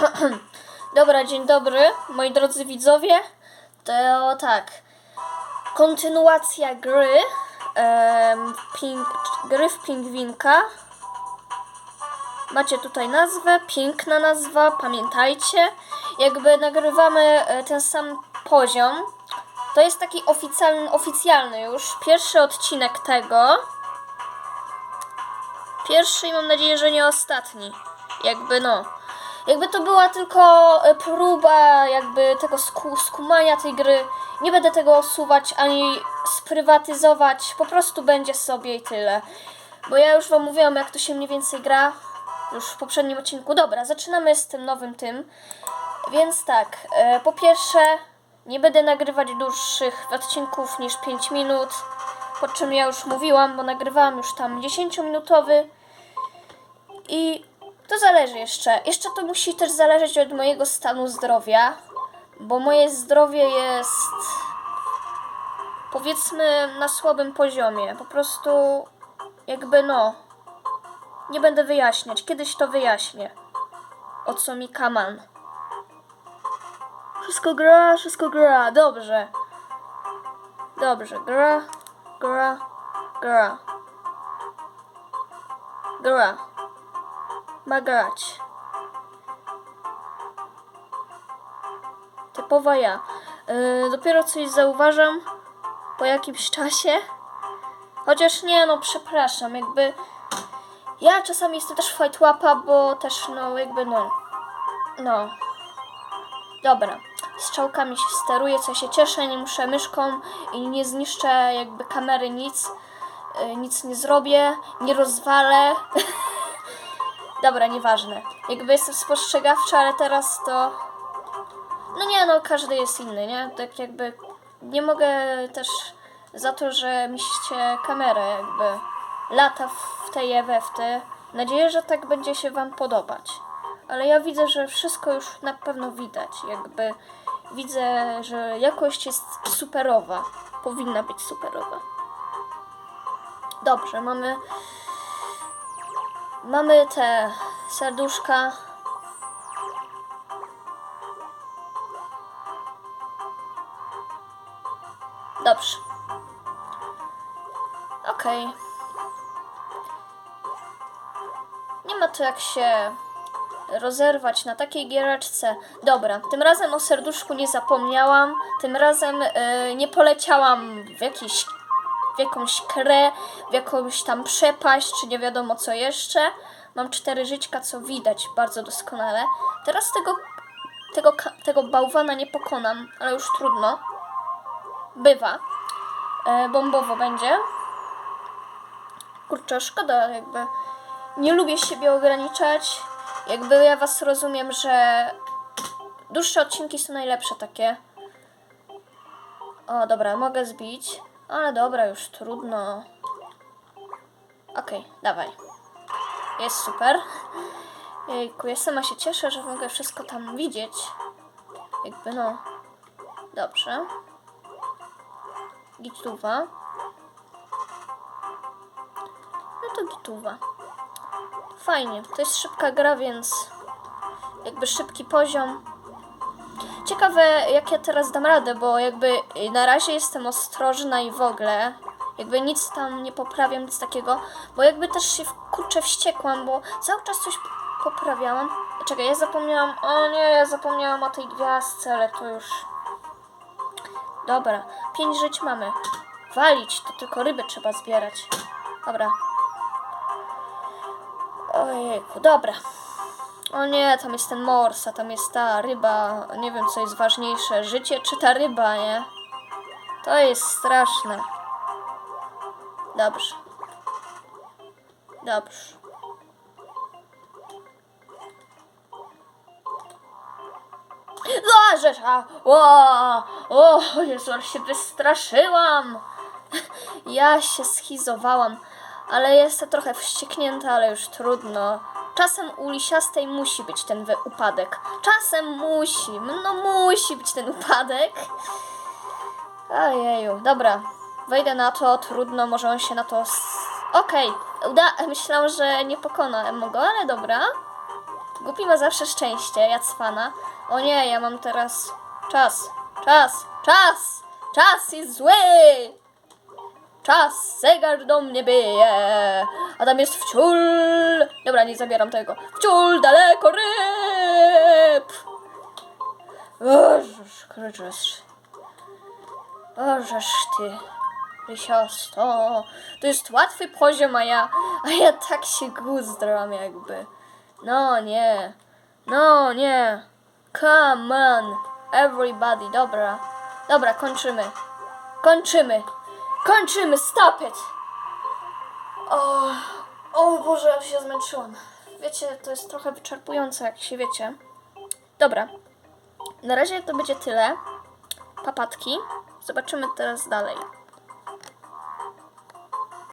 Dobra, dzień dobry, moi drodzy widzowie. To tak. Kontynuacja gry. em, ping, gry w pingwinka. Macie tutaj nazwę, piękna nazwa, pamiętajcie. Jakby nagrywamy e, ten sam poziom. To jest taki oficjalny, oficjalny już. Pierwszy odcinek tego. Pierwszy i mam nadzieję, że nie ostatni. Jakby no. Jakby to była tylko e, próba jakby tego sku, skumania tej gry. Nie będę tego osuwać ani sprywatyzować. Po prostu będzie sobie i tyle. Bo ja już wam mówiłam jak to się mniej więcej gra. Już w poprzednim odcinku. Dobra, zaczynamy z tym nowym tym. Więc tak, e, po pierwsze nie będę nagrywać dłuższych odcinków niż 5 minut. Po czym ja już mówiłam, bo nagrywałam już tam 10-minutowy. I to zależy jeszcze. Jeszcze to musi też zależeć od mojego stanu zdrowia, bo moje zdrowie jest powiedzmy na słabym poziomie. Po prostu jakby no. Nie będę wyjaśniać. Kiedyś to wyjaśnię. O co mi kaman. Wszystko gra, wszystko gra. Dobrze. Dobrze. Gra, gra, gra. Gra ma grać. Typowa ja. Yy, dopiero coś zauważam po jakimś czasie. Chociaż nie, no przepraszam, jakby ja czasami jestem też fight łapa, bo też no jakby no no dobra. Strzałkami się steruję, co się cieszę, nie muszę myszką i nie zniszczę jakby kamery nic. Yy, nic nie zrobię, nie rozwalę. Dobra, nieważne. Jakby jestem spostrzegawcza, ale teraz to. No nie, no każdy jest inny, nie? Tak jakby. Nie mogę też za to, że miście kamerę, jakby lata w tej efekty. Nadzieję, że tak będzie się Wam podobać. Ale ja widzę, że wszystko już na pewno widać. Jakby widzę, że jakość jest superowa. Powinna być superowa. Dobrze, mamy Mamy te serduszka. Dobrze. Okej. Nie ma to jak się rozerwać na takiej giereczce. Dobra, tym razem o serduszku nie zapomniałam. Tym razem y, nie poleciałam w jakiś jakąś krę, w jakąś tam przepaść, czy nie wiadomo co jeszcze. Mam cztery żyćka, co widać bardzo doskonale. Teraz tego, tego, tego bałwana nie pokonam, ale już trudno. Bywa. E, bombowo będzie. Kurczę, szkoda jakby. Nie lubię siebie ograniczać. Jakby ja was rozumiem, że dłuższe odcinki są najlepsze takie. O, dobra, mogę zbić. Ale dobra, już trudno. Okej, dawaj. Jest super. Jejku, ja sama się cieszę, że mogę wszystko tam widzieć. Jakby no. Dobrze. Gituwa. No to gituwa. Fajnie. To jest szybka gra, więc jakby szybki poziom. Ciekawe, jak ja teraz dam radę, bo jakby na razie jestem ostrożna i w ogóle. Jakby nic tam nie poprawiam, nic takiego. Bo jakby też się kurczę wściekłam, bo cały czas coś poprawiałam. Czekaj, ja zapomniałam. O nie, ja zapomniałam o tej gwiazdce, ale to już. Dobra, pięć żyć mamy. Walić, to tylko ryby trzeba zbierać. Dobra. Ojejku, dobra. O nie, tam jest ten mors, a tam jest ta ryba. Nie wiem, co jest ważniejsze, życie czy ta ryba, nie? To jest straszne. Dobrze. Dobrze. Rzecz, a, o, o, Jezu, się wystraszyłam. Ja się schizowałam, ale jestem trochę wścieknięta, ale już trudno. Czasem u lisiastej musi być ten upadek. Czasem musi, no musi być ten upadek. Ojeju, dobra. Wejdę na to, trudno, może on się na to... Okej, uda... myślałam, że nie pokona go, ale dobra. Głupi ma zawsze szczęście, ja cwana. O nie, ja mam teraz czas, czas, czas, czas jest zły! Czas, zegar do mnie bije, a tam jest wciul. Dobra, nie zabieram tego. Wciul, daleko ryb! Ożeż, krzyczysz. Ożeż ty, rysiosto. To jest łatwy poziom, a ja, a ja tak się guzdram jakby. No nie, no nie. Come on, everybody, dobra. Dobra, kończymy. Kończymy. Kończymy, stop it. O, o Boże, się zmęczyłam. Wiecie, to jest trochę wyczerpujące, jak się wiecie. Dobra. Na razie to będzie tyle. Papatki. Zobaczymy teraz dalej.